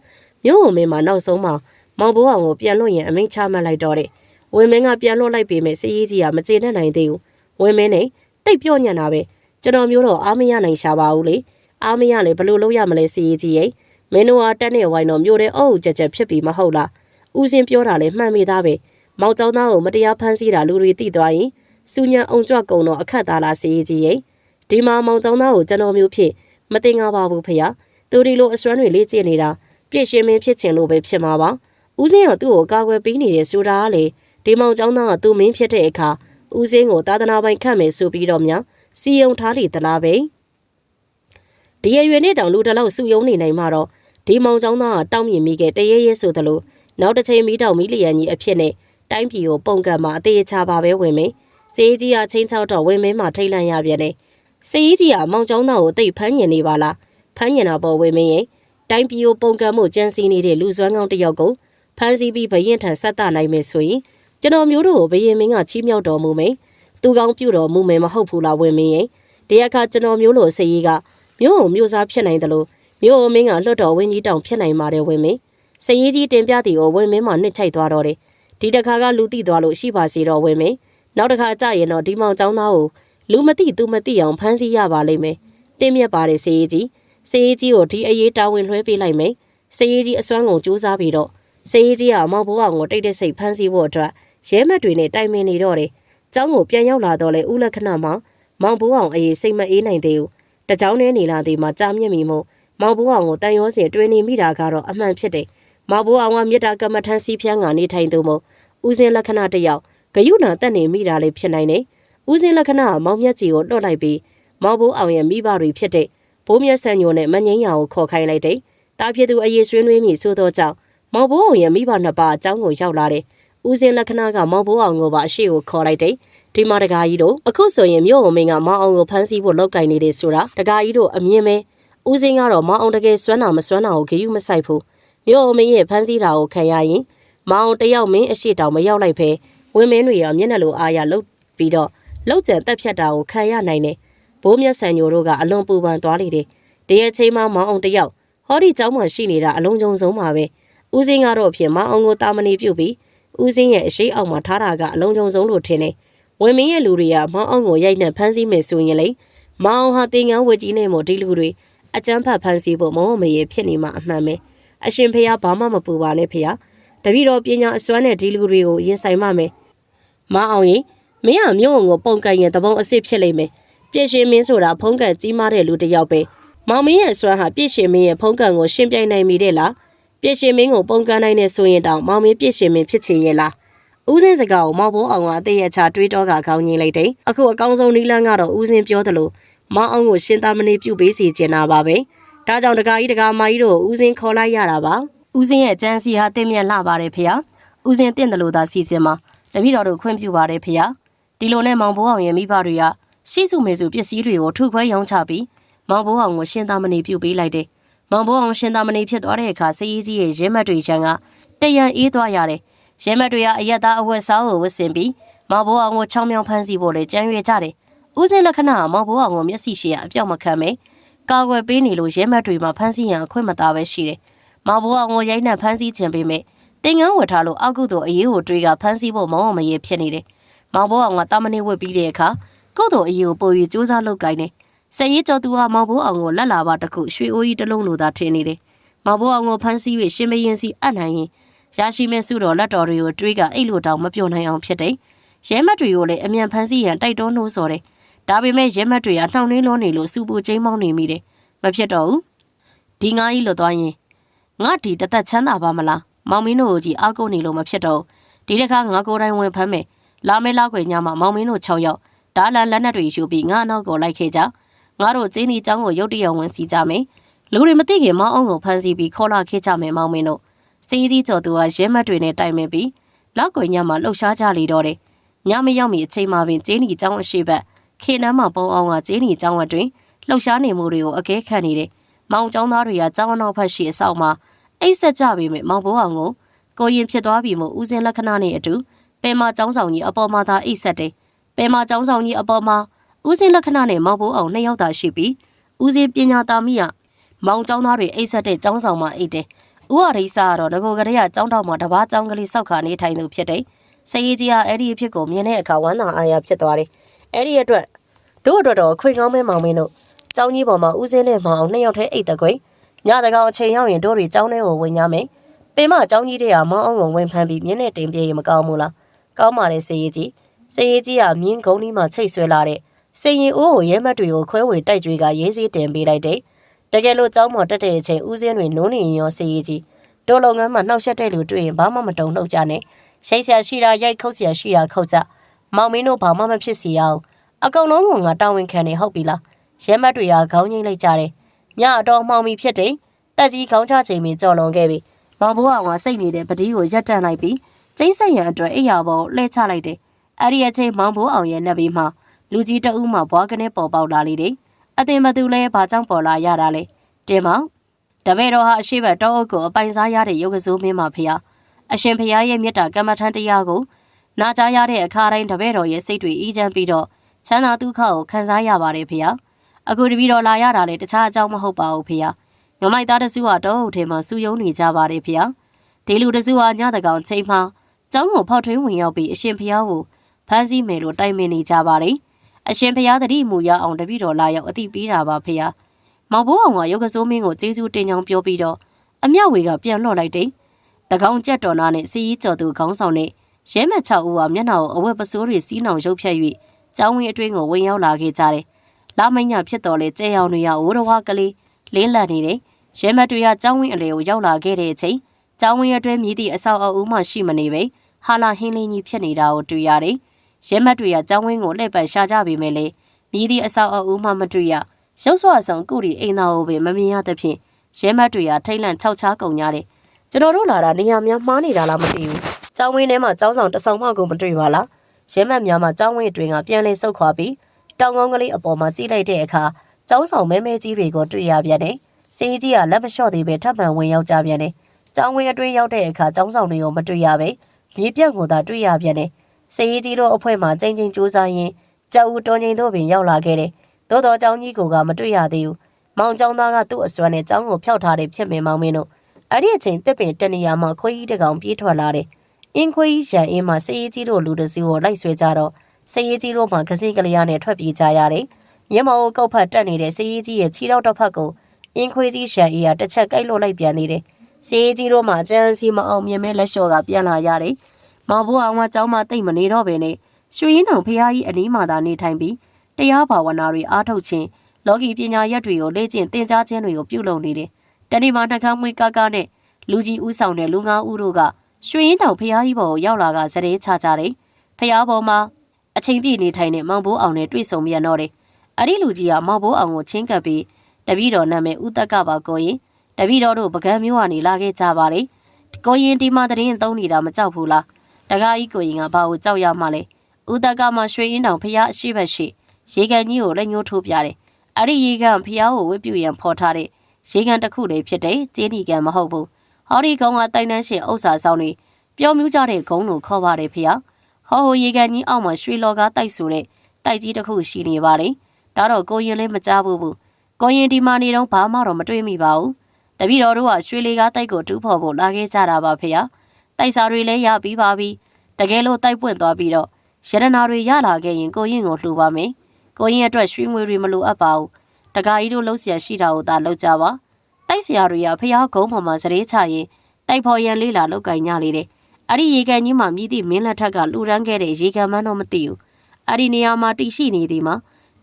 မြို့ဝမင်းမှာနောက်ဆုံးမှာမောင်ဘိုးအောင်ကိုပြန်လွှတ်ရင်အမိန့်ချမှတ်လိုက်တော့တယ်ဝင်းမင်းကပြန်လွှတ်လိုက်ပေမဲ့စည်ကြီးကြီးကမကျေနပ်နိုင်သေးဘူးဝင်းမင်းနဲ့တိတ်ပြော့ညံ့တာပဲကျွန်တော်မျိုးတော့အားမရနိုင်ရှာပါဘူးလေ အားမရလေဘလို့လုပ်ရမလဲစည်ကြီးရဲ့မင်းတို့ကတက်နေဝိုင်းတော့မျိုးတဲ့အုပ်ကြက်ကြက်ဖြစ်ပြီးမဟုတ်လားဦးစင်းပြောတာလေမှန်မိသားပဲမောင်ကျောင်းသားကိုမတရားဖမ်းဆီးတာလူတွေသိသွားရင်စူညံအောင်ကြွကုံတော့အခက်သားလားစည်ကြီးရဲ့ဒီမှာမောင်ကျောင်းသားကိုကျွန်တော်မျိုးဖြစ်မတင်ငါပါဘူးဖေ။သူဒီလိုအစွမ်းတွေလေ့ကျင့်နေတာပြည့်ရှင်းမင်းဖြစ်ချင်လို့ပဲဖြစ်မှာပါ။ဦးစင်းကသူ့ကိုကာကွယ်ပေးနေတယ်ဆိုတာကလေဒီမောင်ကျောင်းသားကသူ့မင်းဖြစ်တဲ့အခါဦးစင်းကိုသာသနာပိုင်ခတ်မယ်ဆိုပြီးတော့များစီယုံထားလေသလားပဲ။ ဒီရရွယ်နဲ့တောင်လူတလောက်စုယုံနေနိုင်မှာတော့ဒီမောင်ကျောင်းသားကတောင်းမြင်မိခဲ့တရေရဲဆိုသလိုနောက်တစ်ချိန်မီးတောင်မီးလျံကြီးအဖြစ်နဲ့တိုင်းပြည်ကိုပုံကံမှာအသေးချပါပဲဝင်မယ်။စေးကြီးကချင်းချောက်တော့ဝင်မင်းမှာထိတ်လန့်ရပြန်တယ်။စေးကြီးကမောင်ကျောင်းသားကိုတိတ်ဖမ်းညင်နေပါလား။ဖမ်းညင်တာပေါ်ဝင်မင်းရဲ့တိုင်းပြည်ကိုပုံကံမှုကြမ်းစီနေတဲ့လူစွမ်းကောင်းတစ်ယောက်ကိုဖမ်းဆီးပြီးဘရင်ထံဆက်တနိုင်မယ်ဆိုရင်ကျွန်တော်မျိုးတို့ကိုဘရင်မင်းကချီးမြှောက်တော်မူမယ်။သူကောင်းပြုတော်မူမယ်မဟုတ်ဘူးလားဝင်မင်းရဲ့။ဒီအခါကျွန်တော်မျိုးလိုစေးကြီးက မျိုးကိုမျိုးစားဖြစ်နိုင်တယ်လို့မျိုးအမင်းကလွတ်တော်ဝင်းကြီးတောင်ဖြစ်နိုင်ပါတယ်ဝင်မင်း။စေးကြီးတင်ပြသည်ကိုဝင်မင်းမှနှစ်ချိုက်သွားတော့တယ်။ဒီတခါကလူတိသွားလို့ရှိပါစေတော့ဝင်မင်း။နောက်တစ်ခါကြရင်တော့ဒီမောင်ចောင်းသားကိုလူမသိသူမသိအောင်ဖမ်းဆီးရပါလိမ့်မယ်။တင်းမြက်ပါတယ်စေးကြီး။စေးကြီးကိုဒီအရေးတာဝန်လွှဲပေးလိုက်မယ်။စေးကြီးအစွမ်းကုန်စူးစမ်းပြီးတော့စေးကြီးကမောင်ဘိုးအောင်ကိုတိတ်တိတ်ဆိတ်ဖမ်းဆီးဖို့အတွက်ရဲမက်တွေနဲ့တိုင်ပင်နေတော့တယ်။ကျောင်းကိုပြန်ရောက်လာတော့လေဦးလက္ခဏာမှာမောင်ဘိုးအောင်အေးစိတ်မအေးနိုင်သေးဘူး။ တကြောင်နဲ့နေလာသည်မှာကြားမြင့်မိမို့မောင်ဘိုးအောင်ကိုတန်ရောစင်တွင်းနေမိတာကတော့အမှန်ဖြစ်တယ်။မောင်ဘိုးအောင်ကမြေတာကမ္မထန်စီဖျန်းကနေထိုင်သူမို့ဦးစင်းလက္ခဏာတယောက်ဂယုဏတက်နေမိတာလေးဖြစ်နိုင်တယ်။ဦးစင်းလက္ခဏာကမောင်မြတ်ကြီးကိုတွတ်လိုက်ပြီးမောင်ဘိုးအောင်ရဲ့မိဘတွေဖြစ်တဲ့ဘိုးမြတ်ဆန်ညိုနဲ့မငင်းရကိုခေါ်ခိုင်းလိုက်တယ်။တာဖြစ်သူအရေးဆွေးနွေးမိဆိုသောကြောင့်မောင်ဘိုးအောင်ရဲ့မိဘနှစ်ပါးအကြောင်းကိုရောက်လာတယ်။ ဦးစင်းလက္ခဏာကမောင်ဘိုးအောင်ကိုပါအရှိကိုခေါ်လိုက်တယ်။ဒီမှာတကာကြီးတို့အခုဆိုရင်မြို့အောင်မင်းကမောင်အောင်ကိုဖမ်းဆီးဖို့လောက်ကင်နေတယ်ဆိုတာတကာကြီးတို့အမြင်ပဲဦးစင်းကတော့မောင်အောင်တကယ်စွမ်းတာမစွမ်းတာကိုဂရုမစိုက်ဘူးမြို့အောင်မင်းရဲ့ဖမ်းဆီးတာကိုခံရရင်မောင်အောင်တယောက်မင်းအရှိတောင်မရောက်လိုက်ဖဲဝင်းမင်းတွေရောမျက်နှာလိုအားရလုတ်ပြီးတော့လောက်ကျန်တက်ဖြတ်တာကိုခံရနိုင်တယ်ဘိုးမြတ်ဆန်ညိုတို့ကအလွန်ပူပန်သွားလေတယ်တရက်ချိန်မှမောင်အောင်တယောက်ဟောဒီเจ้าမှရှိနေတာအလုံးစုံဆုံးပါပဲဦးစင်းကတော့ဖြစ်မောင်အောင်ကိုတာမဏီပြုတ်ပြီး ဦးစင်းရဲ့အရှိအောက်မှာထားတာကအလုံးစုံဆုံးလို့ထင်တယ်ဝင်မင်းရဲ့လူတွေကမောင်အောင်ကိုရိုက်နှက်ဖမ်းဆီးမယ်ဆိုရင်လေမောင်ဟာတင်ငန်းဝတ်ကြီးနဲ့မို့ဒီလူတွေအကျန်းဖတ်ဖန်စီဖို့မောင်မရေဖြစ်နေမှအမှန်ပဲအရှင်ဖေဘာမှမပူပါနဲ့ဖေတပည့်တော်ပညာအစွမ်းနဲ့ဒီလူတွေကိုရင်ဆိုင်မှမယ်မအောင်ရင်မင်းကမြို့ုံကိုပုံကန်ရင်တပုံအစ်စ်ဖြစ်လိမ့်မယ်ပြည့်ရှင်မင်းဆိုတာဖုံးကန်ကြီးမားတဲ့လူတစ်ယောက်ပဲမောင်မင်းရဲ့အစွမ်းဟာပြည့်ရှင်မင်းရဲ့ဖုံးကန်ကိုရှင်းပြနိုင်မိတဲ့လား ပြည့်ရှင်မင်းကိုပုံကန်နိုင်တဲ့ဆိုရင်တောင်မောင်မင်းပြည့်ရှင်မင်းဖြစ်ချင်ရဲ့လားဦးစင်းစကားကိုမောင်ဘိုးအောင်ကအသေးရချတွေးတော့ကခေါင်းကြီးလိုက်တယ်အခုအကောင်းဆုံးနီးလန်းကတော့ဦးစင်းပြောသလိုမောင်အောင်ကိုရှင်းသားမနေပြုတ်ပေးစီကျင်တာပါပဲဒါကြောင့်တကာကြီးတကာမကြီးတို့ဦးစင်းခေါ်လိုက်ရတာပါဦးစင်းရဲ့ကျန်းစီဟာတင့်မြတ်လှပါတယ်ဖေ။ဦးစင်းတင့်တယ်လို့သာစီစဉ်မှာတပည့်တော်တို့ခွင့်ပြုပါတယ်ဖေ။ဒီလိုနဲ့မောင်ဘိုးအောင်ရဲ့မိဘတွေကရှိစုမေစုပစ္စည်းတွေကိုထုခွဲရောင်းချပြီးမောင်ဘိုးအောင်ကိုရှင်းသားမနေပြုတ်ပေးလိုက်တယ်။ မောင်ဘိုးအောင်ရှင်းသားမနေဖြစ်သွားတဲ့အခါစည်ကြီးကြီးရဲ့ရဲမတ်တွေချန်ကတရံအေးသွားရတယ်။ရဲမတ်တွေကအယက်သားအဝတ်စားကိုဝတ်ဆင်ပြီးမောင်ဘိုးအောင်ကိုချောင်းမြောင်းဖမ်းဆီးဖို့လေကြံရွေကြတယ်။ဦးစင်းလက္ခဏာမောင်ဘိုးအောင်ကိုမျက်စိရှိရအပြောက်မခံပဲကာကွယ်ပေးနေလို့ရဲမတ်တွေမှာဖမ်းဆီးရန်အခွင့်မသာပဲရှိတယ်။မောင်ဘိုးအောင်ကိုရိုက်နှက်ဖမ်းဆီးခြင်းပေးမယ်။တင်ငန်းဝတ်ထားလို့အောက်ကုသို့အရေးကိုတွေးကဖမ်းဆီးဖို့မောင်းအောင်မရေဖြစ်နေတယ်။မောင်ဘိုးအောင်ကတာမဏေဝတ်ပြီးတဲ့အခါကုသို့အရေးကိုပိုပြီးစူးစမ်းလုပ်ကိုင်းနေ။ စက်ရေးကျော်သူဟာမောင်ဘိုးအောင်ကိုလက်လာပါတစ်ခုရွှေအိုးကြီးတစ်လုံးလိုသာထင်နေတယ်။မောင်ဘိုးအောင်ကိုဖမ်းဆီး၍ရှင်မရင်စီအပ်နိုင်ရင်ရရှိမဲ့စုတော်လက်တော်တွေကိုတွေးကအိတ်လိုတောင်မပြောနိုင်အောင်ဖြစ်တယ်။ရဲမတ်တွေကိုလည်းအမြန်ဖမ်းဆီးရန်တိုက်တွန်းနှိုးဆော်တယ်။ဒါပေမဲ့ရဲမတ်တွေကနှောင့်နှင်းလွန်းနေလို့စူပူကျိမ်းမောင်းနေမိတယ်။မဖြစ်တော့ဘူး။ဒီငါးကြီးလွတ်သွားရင်ငါဒီတသက်ချမ်းသာပါမလားမောင်မင်းတို့ကိုကြီးအားကိုးနေလို့မဖြစ်တော့ဒီတစ်ခါငါကိုယ်တိုင်ဝင်ဖမ်းမယ်လာမဲလောက်ခွေညမှာမောင်မင်းတို့6ယောက်ဒါလန်လက်နက်တွေယူပြီးငါအနောက်ကိုလိုက်ခဲ့ကြ ငါတို့ကျင်းဒီကျောင်းကိုရုတ်တရက်ဝင်စီကြမယ်လူတွေမသိခင်မောင်းအောင်ကိုဖမ်းဆီးပြီးခေါ်လာခဲ့ကြမယ်မောင်းမင်းတို့စေးကြီးကျော်သူကရဲမတ်တွေနဲ့တိုင်ပင်ပြီးလောက်ကွယ်ညမှာလှုပ်ရှားကြလေတော့တယ်ညမရောက်မီအချိန်မှာပင်ကျင်းဒီကျောင်းအရှိဘက်ခေနမ်းမှာပုံအောင်ကကျင်းဒီကျောင်းအတွင်းလှုပ်ရှားနေမှုတွေကိုအကဲခံနေတယ်မောင်ကျောင်းသားတွေကကျောင်းနောက်ဖက်ရှိအဆောက်မှာအိတ်ဆက်ကြပြီးမောင်ဘိုးအောင်ကိုကိုရင်ဖြစ်သွားပြီမို့ဦးစင်းလက္ခဏာနဲ့အတူပယ်မကျောင်းဆောင်ကြီးအပေါ်မှာသာအိတ်ဆက်တယ်ပယ်မကျောင်းဆောင်ကြီးအပေါ်မှာ ဦးစင်းလက္ခဏာနဲ့မောင်ဖိုးအောင်နှစ်ယောက်သာရှိပြီးဦးစင်းပညာသားမိကမောင်ကျောင်းသားတွေအိတ်ဆက်တဲ့ကျောင်းဆောင်မှာအိတ်တယ်။ဦးအရိစာကတော့ငကိုကလေးကကျောင်းတောက်မှာတပားကျောင်းကလေးစောက်ခါနေထိုင်သူဖြစ်တယ်။စရေးကြီးကအဲ့ဒီအဖြစ်ကိုမြင်တဲ့အခါဝမ်းသာအားရဖြစ်သွားတယ်။အဲ့ဒီအတွက်တို့အတွက်တော့ခွေကောင်းမဲမောင်မင်းတို့ကျောင်းကြီးပေါ်မှာဦးစင်းနဲ့မောင်နှစ်ယောက်တည်းအိတ်တကွင်းညတကောင်အချိန်ရောက်ရင်တို့တွေကျောင်းထဲကိုဝင်ရမယ်။ပင်မကျောင်းကြီးတဲ့ဟာမောင်းအောင်ကိုဝင်ဖမ်းပြီးမျက်နှာတင်ပြေးရင်မကောင်းဘူးလား။ကောင်းပါလေစရေးကြီး။စရေးကြီးကမြင်းဂုံးလေးမှချိတ်ဆွဲလာတဲ့ စေရင်အိုးကိုရဲမတ်တွေကိုခွဲဝေတိုက်ကြွေကရေးစည်းတင်ပေးလိုက်တယ်တကယ်လို့ចောင်းမော်တက်တဲ့အချိန်ဦးစင်းတွေနုံးနေရင်ရောစေးကြီးတို့လုပ်ငန်းမှာနှောက်ရက်တဲ့လူတွေ့ရင်ဘာမှမတုံ့နှုတ်ကြနဲ့ရှိတ်ဆရာရှိတာရိုက်ခုတ်ဆရာရှိတာခုတ်ကြမောင်မင်းတို့ဘာမှမဖြစ်စီအောင်အကောင်လုံးကငါတာဝန်ခံနေဟုတ်ပြီလားရဲမတ်တွေကခေါင်းငိမ့်လိုက်ကြတယ်ညအတော်မှောင်ပြီဖြစ်တယ်တက်ကြီးခေါင်းချချိန်မင်းကြော်လွန်ခဲ့ပြီမောင်ဘိုးအောင်ကစိတ်နေတဲ့ပတိကိုရက်တန့်လိုက်ပြီးကျိန်းဆက်ရန်အတွက်အိယာပေါ်လှည့်ချလိုက်တယ်အဲ့ဒီအချိန်မောင်ဘိုးအောင်ရဲ့နှက်ပြီးမှ လူကြီးတအုပ်မှဘွားကနေပေါ်ပေါက်လာလေတယ်အသင်မသူလဲဘာကြောင့်ပေါ်လာရတာလဲတင်မောင်တပည့်တော်ဟာအရှိဘတောအုပ်ကိုအပိုင်စားရတဲ့ရုပ်ကစိုးမင်းမှာဖျားအရှင်ဖျားရဲ့မြတ်တာကမ္မထန်တရားကိုနာကြားရတဲ့အခါတိုင်းတပည့်တော်ရဲ့စိတ်တွေအေးချမ်းပြီးတော့ချမ်းသာဒုက္ခကိုခံစားရပါတယ်ဖျားအခုတပည့်တော်လာရတာလေတခြားအကြောင်းမဟုတ်ပါဘူးဖျားငမိုက်သားတစုဟာတောအုပ်ထဲမှာစူယုံနေကြပါတယ်ဖျားဒီလူတစုဟာညတကောင်ချိန်မှာကျောင်းကိုဖောက်ထွင်းဝင်ရောက်ပြီးအရှင်ဖျားကိုဖမ်းဆီးမယ်လို့တိုင်ပင်နေကြပါတယ် အရှင်ဖျားတတိမူရအောင်တပည့်တော်လာရောက်အတိပေးတာပါဖျားမောင်ဘိုးအောင်ကရုပ်ကစိုးမင်းကိုကျေးဇူးတင်ကြောင်းပြောပြီးတော့အမြောက်ဝေကပြန်လှော့လိုက်တယ်တကောင်ကြက်တော်နာနဲ့စီးကြီးကျော်သူခေါင်းဆောင်နဲ့ရဲမက်6ဦးကမျက်နှာကိုအဝတ်ပစိုးတွေစီးနှောင်ရုပ်ဖြတ်၍ကျောင်းဝင်းအတွင်းကိုဝင်ရောက်လာခဲ့ကြတယ်လာမင်းညဖြစ်တော်လဲကျဲရောင်တွေကဝိုးတော်ဝါကလေးလင်းလန့်နေတယ်ရဲမက်တွေကကျောင်းဝင်းအလေကိုရောက်လာခဲ့တဲ့အချိန်ကျောင်းဝင်းအတွင်းမြည်သည့်အဆောက်အအုံမှရှိမနေပဲဟာလာဟင်းလင်းကြီးဖြစ်နေတာကိုတွေ့ရတယ် ရဲမက်တွေကကျောင်းဝင်းကိုလှည့်ပတ်ရှာကြပေမဲ့လေမြည်သည့်အဆောက်အအုံမှမတွေ့ရရုပ်စွာဆောင်ကုရီအိမ်သားကိုပဲမမြင်ရသဖြင့်ရဲမက်တွေကထိတ်လန့်ခြောက်ခြားကုန်ကြတယ်ကျွန်တော်တို့လာတာနေရာများမှားနေတာလားမသိဘူးကျောင်းဝင်းထဲမှာကျောင်းဆောင်တဆောင်မှကိုမတွေ့ပါလားရဲမက်များမှာကျောင်းဝင်းအတွင်းကပြန်လဲဆုတ်ခွာပြီးတောင်ကောင်းကလေးအပေါ်မှာကြည့်လိုက်တဲ့အခါကျောင်းဆောင်မဲမဲကြီးတွေကိုတွေ့ရပြန်တယ်စေးကြီးကလက်မလျှော့သေးပဲထပ်မံဝင်ရောက်ကြပြန်တယ်ကျောင်းဝင်းအတွင်းရောက်တဲ့အခါကျောင်းဆောင်တွေကိုမတွေ့ရပဲမြေပြက်ကိုသာတွေ့ရပြန်တယ် စေးကြီးတို့အဖွဲ့မှချိန်ချင်းစူးစမ်းရင်းကြောက်ဦးတော်ငိန်တို့ပင်ရောက်လာခဲ့တယ်သို့တော်ကျောင်းကြီးကိုကမတွေ့ရသေးဘူးမောင်ကျောင်းသားကသူ့အစွမ်းနဲ့ကျောင်းကိုဖျောက်ထားတယ်ဖြစ်မေမောင်မင်းတို့အဲ့ဒီအချိန်တစ်ပင်တနေရာမှာခွေးကြီးတကောင်ပြေးထွက်လာတယ်အင်းခွေးကြီးရန်အင်းမှာစေးကြီးတို့လူတစုကိုလိုက်ဆွဲကြတော့စေးကြီးတို့မှကစီကလေးရနဲ့ထွက်ပြေးကြရတယ်မြင်းမောကိုကုတ်ဖတ်တက်နေတဲ့စေးကြီးရဲ့ခြေထောက်တစ်ဖက်ကိုအင်းခွေးကြီးရှန်အေးကတစ်ချက်ကိုက်လွတ်လိုက်ပြန်သေးတယ်စေးကြီးတို့မှကျန်းစီမအောင်မြင်မဲလက်လျှော့ကပြန်လာရတယ် မောင်ဘိုးအောင်ကကျောင်းမှာတိတ်မနေတော့ဘဲနဲ့ရွှေရင်တောင်ဖရာကြီးအနီးမှာသာနေထိုင်ပြီးတရားဘာဝနာတွေအားထုတ်ခြင်းလောကီပညာရပ်တွေကိုလေ့ကျင့်သင်ကြားခြင်းတွေကိုပြုလုပ်နေတယ်။တနေ့မှနှကမွေးကကနဲ့လူကြီးဦးဆောင်တဲ့လူငါးဦးတို့ကရွှေရင်တောင်ဖရာကြီးဘော်ကိုရောက်လာကစတဲ့ချကြတယ်။ဖရာဘော်မှာအချိန်ပြည့်နေထိုင်တဲ့မောင်ဘိုးအောင်နဲ့တွေ့ဆုံပြန်တော့တယ်။အဲ့ဒီလူကြီးကမောင်ဘိုးအောင်ကိုချင်းကပ်ပြီးတပည့်တော်နာမည်ဦးသက်ကပါကိုရင်တပည့်တော်တို့ပကံမျိုးကနေလာခဲ့ကြပါလေ။ကိုရင်ဒီမှာတရင်သုံးနေတာမကြောက်ဘူးလား။ တကားကြီးကိုရင်ကဘာကိုကြောက်ရမှလဲဦးတက်ကမှရွှေရင်တောင်ဖះအရှိဘက်ရှိရေကန်ကြီးကိုလက်ညှိုးထိုးပြတယ်အဲ့ဒီရေကန်ဖះကိုဝစ်ပြူရန်ဖော်ထားတဲ့ရေကန်တစ်ခုလေးဖြစ်တဲ့ကျင်းဒီကန်မဟုတ်ဘူးဟောဒီကုန်းကတိုင်တန်းရှင်ဥစ္စာဆောင်နေပျော်မြူးကြတဲ့ဂုံးလို့ခေါ်ပါတယ်ဖះဟောဟိုရေကန်ကြီးအောက်မှာရွှေလော်ကားတိုက်ဆိုတဲ့တိုက်ကြီးတစ်ခုရှိနေပါတယ်ဒါတော့ကိုရင်လည်းမကြားဘူးဘူးကိုရင်ဒီမာနေတော့ဘာမှတော့မတွေးမိပါဘူးတပည့်တော်တို့ကရွှေလေကားတိုက်ကိုတူးဖော်ဖို့လာခဲ့ကြတာပါဖေ။ တိုက်စာတွေလည်းရပြီးပါပြီ။တကယ်လို့တိုက်ပွင့်သွားပြီးတော့ရတနာတွေရလာခဲ့ရင်ကိုရင်ကိုလှူပါမယ်။ကိုရင်အတွက်ရွှေငွေတွေမလိုအပ်ပါဘူး။တကားကြီးတို့လှုပ်ရှားရှိတာကိုသာလှုပ်ကြပါ။တိုက်စရာတွေကဖះကုန်းပေါ်မှာစရေချရင်တိုက်ဖော်ရန်လေးလာလောက်ကင်ညလေးတယ်။အဲ့ဒီရေကန်ကြီးမှာမြည်သည့်မင်းလက်ထက်ကလှူဒန်းခဲ့တဲ့ရေကန်မန်းတော့မသိဘူး။အဲ့ဒီနေရာမှာတည်ရှိနေသည်မှာ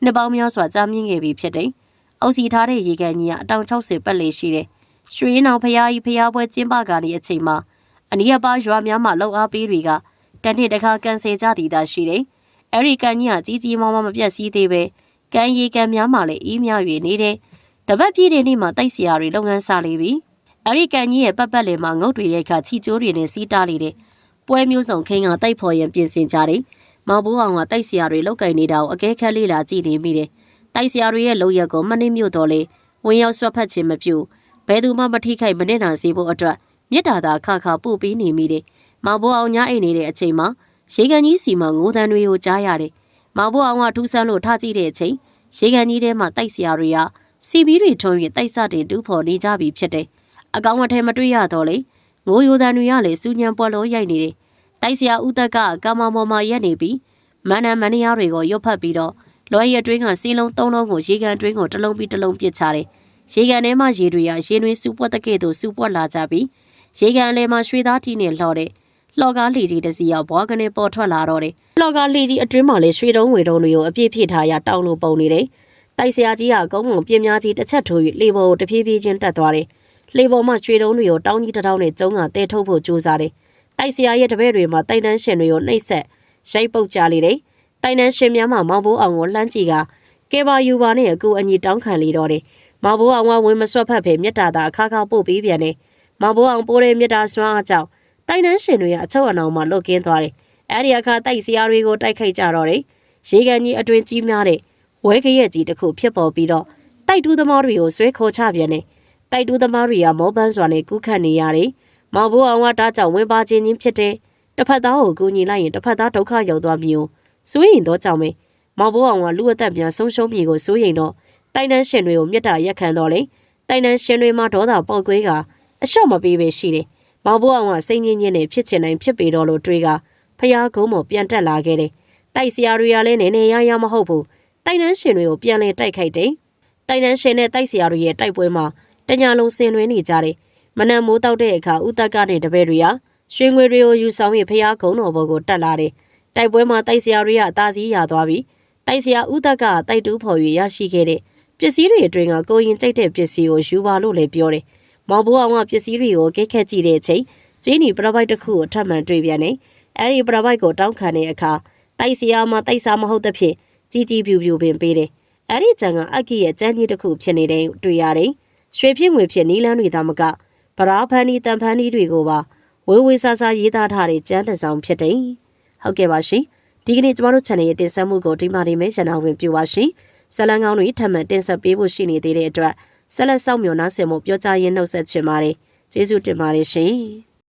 နှစ်ပေါင်းများစွာကြာမြင့်ခဲ့ပြီဖြစ်တယ်။အုပ်စီထားတဲ့ရေကန်ကြီးကအတောင်60ပတ်လေရှိတယ်။ရွှေရင်အောင်ဖះကြီးဖះပွဲကျင်းပကနေအချိန်မှာ အနီးအပါးရွာများမှလှုပ်အားပေးတွေကတနေ့တခါကန်ဆယ်ကြသည်သာရှိတယ်။အဲဒီကန်ကြီးကကြီးကြီးမားမားမပြတ်စည်းသေးပဲကန်ရီကန်များမှလည်းအေးမြ၍နေတယ်။တပတ်ပြည့်တဲ့နေ့မှာတိုက်စရာတွေလုပ်ငန်းစလေပြီ။အဲဒီကန်ကြီးရဲ့ပတ်ပတ်လည်မှာငုတ်တွေရိုက်ခါချီကျိုးတွေနဲ့စီးတားလေတယ်။ပွဲမျိုးစုံခင်းကတိုက်ဖော်ရင်ပြင်ဆင်ကြတယ်။မောင်ဘိုးအောင်ကတိုက်စရာတွေလောက်ကင်နေတာကိုအကဲခတ်လေးလာကြည့်နေမိတယ်။တိုက်စရာတွေရဲ့လုံရက်ကိုမနှိမ့်မြို့တော်လေဝင်ရောက်ဆွတ်ဖက်ခြင်းမပြုဘယ်သူမှမထိခိုက်မနစ်နာစေဖို့အတွက် မြစ်တာသာခခပို့ပြီးနေမိတယ်။မောင်ဘိုးအောင်ညအိတ်နေတဲ့အချိန်မှာရေကန်ကြီးစီမှာငိုးတန်းတွေကိုကြားရတယ်။မောင်ဘိုးအောင်ကထူးဆန်းလို့ထားကြည့်တဲ့အချိန်ရေကန်ကြီးထဲမှာတိုက်စရာတွေကစီပီးတွေထုံး၍တိုက်စတင်တူးဖော်နေကြပြီဖြစ်တယ်။အကောင်အထည်မတွေ့ရတော့လေငိုးရိုးတန်းတွေကလည်းစူညံပွက်လို့ရိုက်နေတယ်။တိုက်စရာဥသက်ကကာမမော်မှာရက်နေပြီးမန္တန်မန္တရာတွေကိုရုပ်ဖတ်ပြီးတော့လွယ်ရအတွင်းကစီးလုံးသုံးလုံးကိုရေကန်အတွင်းကိုတစ်လုံးပြီးတစ်လုံးပစ်ချတယ်။ရေကန်ထဲမှာရေတွေကရေတွင်းစူပွက်တဲ့ကဲ့သို့စူပွက်လာကြပြီး ရေကန်အလဲမှာရွှေသားတီနဲ့လှော်တဲ့လှော်ကားလီကြီးတစ်စီရောက်ဘွားကနေပေါ်ထွက်လာတော့တယ်။လှော်ကားလီကြီးအတွင်းမှာလည်းရွှေတုံးဝေတုံးတွေကိုအပြည့်ဖြည့်ထားရတောင်းလို့ပုံနေတယ်။တိုက်ဆရာကြီးကကုန်းမုံပြင်းများကြီးတစ်ချက်ထိုး၍လေပေါ်ကိုတဖြည်းဖြည်းချင်းတက်သွားတယ်။လေပေါ်မှာရွှေတုံးတွေကိုတောင်းကြီးတစ်ထောင်းနဲ့ကျုံးကတဲထုတ်ဖို့ကြိုးစားတယ်။တိုက်ဆရာရဲ့တပည့်တွေမှာတိုက်တန်းရှင်တွေကိုနှိပ်ဆက်ရိုက်ပုတ်ကြလေတယ်။တိုက်တန်းရှင်များမှာမောင်ဘိုးအောင်ကိုလှမ်းကြည့်ကကဲပါယူပါနဲ့အကူအညီတောင်းခံလေတော့တယ်။မောင်ဘိုးအောင်ကဝင်မဆွတ်ဖက်ဖဲမြတ်တာသာအခါခါပို့ပြီးပြန်တယ်။ မောင်ဘိုးအောင်ပိုးတဲ့မြတ်တာစွမ်းအားကြောင့်တိုင်တန်းရှင်တွေကအချုပ်အနှောင်မှာလွတ်ကင်းသွားတယ်။အဲဒီအခါတိုက်စရာတွေကိုတိုက်ခိုက်ကြတော့တယ်။ရေကန်ကြီးအတွင်ကြီးများတဲ့ဝဲကရက်ကြီးတစ်ခုဖြစ်ပေါ်ပြီးတော့တိုက်တူးသမားတွေကိုဆွဲခေါ်ချပြန်တယ်။တိုက်တူးသမားတွေကမောပန်းစွာနဲ့ကူးခတ်နေရတယ်။မောင်ဘိုးအောင်ကတားကြောင့်ဝင်ပါခြင်းချင်းဖြစ်တယ်။တစ်ဖက်သားကိုကူညီလိုက်ရင်တစ်ဖက်သားဒုက္ခရောက်သွားမျိုးစိုးရင်တော့ကြောင့်ပဲ။မောင်ဘိုးအောင်ကလူအသက်ပြန်ဆုံးရှုံးပြေကိုစိုးရင်တော့တိုင်တန်းရှင်တွေကိုမြတ်တာရက်ခံတော့လေ။တိုင်တန်းရှင်တွေမှာဒေါသပေါက်ကွဲက အလျှော့မပေးပဲရှိတယ်။မောင်ဘိုးအောင်ကစိတ်ညစ်ညစ်နဲ့ဖြစ်ချင်တိုင်းဖြစ်ပေတော့လို့တွေးကဖျားကုန်းပေါ်ပြန်တက်လာခဲ့တယ်။တိုက်စရာတွေကလည်းနည်းနည်းရရမဟုတ်ဘူး။တိုင်တန်းရှင်တွေကိုပြန်လဲတိုက်ခိုက်တယ်။တိုင်တန်းရှင်နဲ့တိုက်စရာတွေရဲ့တိုက်ပွဲမှာတညာလုံးဆင်နွှဲနေကြတယ်။မနက်မိုးတောက်တဲ့အခါဥတက်ကနဲ့တပည့်တွေကရွှေငွေတွေကိုယူဆောင်ပြီးဖျားကုန်းတော်ဘော်ကိုတက်လာတယ်။တိုက်ပွဲမှာတိုက်စရာတွေကအသာစီးရသွားပြီးတိုက်စရာဥတက်ကတိုက်တူးဖော်၍ရရှိခဲ့တဲ့ပစ္စည်းတွေအတွင်းကကိုရင်ကြိုက်တဲ့ပစ္စည်းကိုယူပါလို့လည်းပြောတယ်။ မောင်ဘိုးအောင်ကပစ္စည်းတွေကိုကိတ်ခက်ကြည့်တဲ့အချိန်ကျင်းနီပရပိုက်တစ်ခုကိုထပ်မံတွေ့ပြန်တယ်။အဲဒီပရပိုက်ကိုတောင်းခံတဲ့အခါတိုက်စရာမှာတိုက်စားမဟုတ်တဲ့ဖြစ်ကြီးကြီးပြူပြူပင်ပေးတယ်။အဲဒီကြံကအက်ကီရဲ့ကျန်းကြီးတစ်ခုဖြစ်နေတဲ့တွေ့ရတယ်။ရွှေဖြစ်ငွေဖြစ်နီးလန်းတွေသာမကဗရာဖန်နီတန်ဖန်နီတွေကိုပါဝေဝေဆာဆာရေးသားထားတဲ့ကျန်းတစ်စောင်ဖြစ်တယ်။ဟုတ်ကဲ့ပါရှင်။ဒီကနေ့ကျမတို့ channel ရဲ့တင်ဆက်မှုကိုဒီမှာနေမယ်ရန်အောင်ဝင်ပြပါရှင်။ဇလန်ကောင်းတွေထပ်မံတင်ဆက်ပေးဖို့ရှိနေသေးတဲ့အတွက် ဆက်လက်စောင့်မျှော်နှားဆင်မှုပြောကြားရင်းနှုတ်ဆက်ချင်ပါတယ်။ကျေးဇူးတင်ပါတယ်ရှင်။